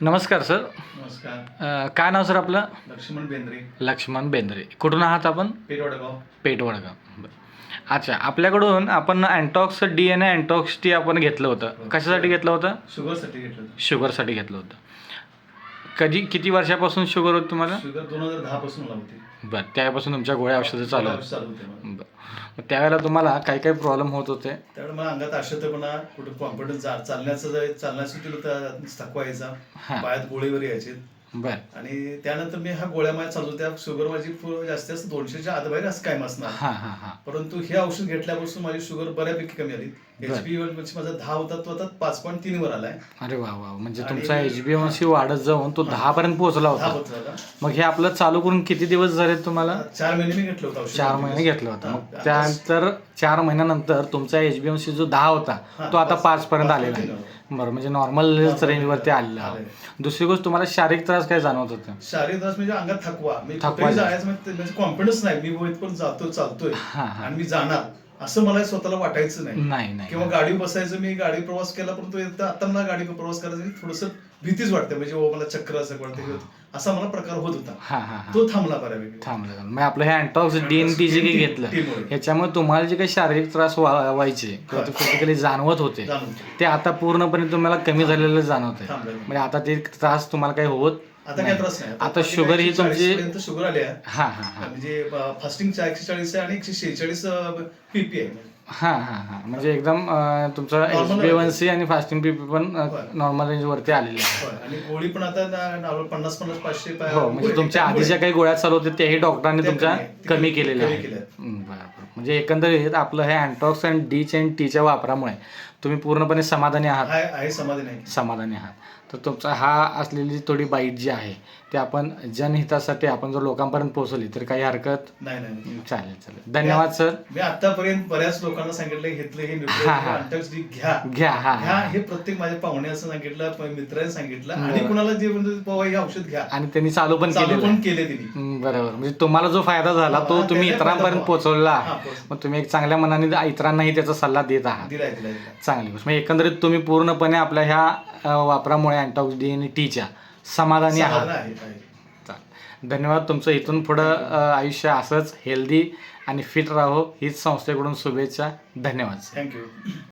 नमस्कार सर. नमस्कार. अ, काय नाव सर आपलं? लक्ष्मण बेंद्रे. लक्ष्मण बेंद्रे. कुठून आहात आपण? पेठ वडगाव पेठ वडगाव बरं. अच्छा आपल्याकडून आपण अँटॉक्स डी एन ए अँटॉक्स टी आपण घेतलं होतं. कशासाठी घेतलं होतं? शुगरसाठी घेतलं होतं. शुगरसाठी घेतलं होतं. कधी किती वर्षापासून शुगर होती तुम्हाला? शुगर दोन हजार दहा पासून मला होती. बरं त्यापासून तुमच्या गोळ्या औषधं चालू होतं चालू होते मला. बरं. मग त्यावेळेला तुम्हाला काही काही प्रॉब्लेम होत होते. त्यावेळेला मला अंगात अशक्तपणा कुठं कॉन्फिडन्स चालण्याचं चालण्यासाठी थकवा यायचा. हां. पायात गोळीवर यायचे बरं. आणि त्यानंतर मी ह्या गोळ्या माझ्या चालू होत्या. शुगर माझी जास्तीत जास्त दोनशेच्या आतबाहेर असं काय असणार हां हां हां. परंतु हे औषध घेतल्यापासून माझी शुगर बऱ्यापैकी कमी आली. बरं. पी माझा दहा होता तो आता पाच पॉईंट तीन वर आलाय. अरे वा वा म्हणजे आणि- तुमचा एच बी एम सी वाढत जाऊन तो पोहोचला दहा होता होता. आता. मग हे आपलं चालू करून किती दिवस झाले तुम्हाला? चार महिने मी घेतलं होतं औषध. चार महिने घेतलं होतं. हां. मग त्यानंतर चार महिन्यानंतर तुमचा एच बी एम सी जो दहा होता हां, तो आता पाच- पाच पर्यंत पाच आलेला पर्यंत आहे. बरं म्हणजे नॉर्मल रेंजवरती आलेला. आहे. आलेलं दुसरी गोष्ट तुम्हाला शारीरिक त्रास काय जाणवत होतं? शारीरिक त्रास म्हणजे अंगात थकवा. मी थकवा कुठेही. जायचं म्हणजे म्हणजे कॉन्फिडन्स नाही. मी इथपर्यंत जातो चालतोय. हां हां. आणि मी जाणार. असं मला स्वतःला वाटायचं नाही. नाही नाही किंवा गाडी बसायचं मी गाडी प्रवास केला परंतु एकदा आता मला गाडी प्रवास करायचा थोडस भीतीच वाटते. म्हणजे ओ मला चक्र असं वाटते. असा मला प्रकार होत होता. हां हां हां. तो थांबला बऱ्यापैकी. थांबलं थांबलं. मग आपलं हे अँटॉक्स डी एन टी जे काही घेतलं DNT मुळे. ह्याच्यामुळे तुम्हाला जे काही शारीरिक त्रास व्हा- व्हायचे किंवा ते फिजिकली जाणवत होते ते आता पूर्णपणे तुम्हाला कमी झालेलं जाणवत आहे थांबलं. म्हणजे आता ते त्रास तुम्हाला काही होत आता. काय त्रास नाही आता शुगर ही तुमची शुगर आली आहे हां हां हां म्हणजे फास्टिंग एकशे चाळीस आहे आणि एकशे शेहेचाळीस पीपी आहे हां हां हां म्हणजे एकदम तुमचं H Normal B one C आणि फास्टिंग पी पण. नॉर्मल रेंजवरती आलेले आहे. आणि गोळी पण आता पन्नास पन्नास पाचशे हो म्हणजे तुमच्या आधी ज्या काही गोळ्या चालू होत्या त्याही डॉक्टरांनी तुमच्या कमी आहे. केलेल्या आहेत. हं, म्हणजे एकंदरीत आपलं हे अँटॉक्स अँड डीच अँड टीच्या वापरामुळे तुम्ही पूर्णपणे समाधानी आहात? आहे आहे समाधी नाही समाधानी आहात. तर तुमचा हा असलेली थोडी बाईट जी आहे ते आपण जनहितासाठी आपण जर लोकांपर्यंत पोहोचवली तर काही हरकत नाही नाही नाही. चालेल चालेल. धन्यवाद सर. मी आतापर्यंत बऱ्याच लोकांना सांगितलं घेतलं हे हा, हा. घ्या. घ्या हा घ्या हा. हे प्रत्येक माझ्या पाहुण्याचं सांगितलं प- मित्राने सांगितलं. आणि बरं. कुणाला जे म्हणजे बाबा हे औषध घ्या. आणि त्यांनी चालू पण चालू केलेलं पण आहे. केले तिने बरोबर. म्हणजे तुम्हाला जो फायदा झाला तो हा, तुम्ही त्याचा इतरांपर्यंत फायदा पोहोचवला हा, आहे. पोहोच- मग तुम्ही एक चांगल्या मनाने इतरांनाही त्याचा सल्ला देत आहात. दिलाय दिलाय दिलाय चांगली गोष्ट. म्हणजे एकंदरीत तुम्ही पूर्णपणे आपल्या ह्या वापरामुळे अँटॉक्स डी आणि टीच्या समाधानी आहात. चालेल. धन्यवाद. तुमचं इथून पुढं आयुष्य असंच हेल्दी आणि फिट राहो. हीच संस्थेकडून शुभेच्छा. धन्यवाद. थँक्यू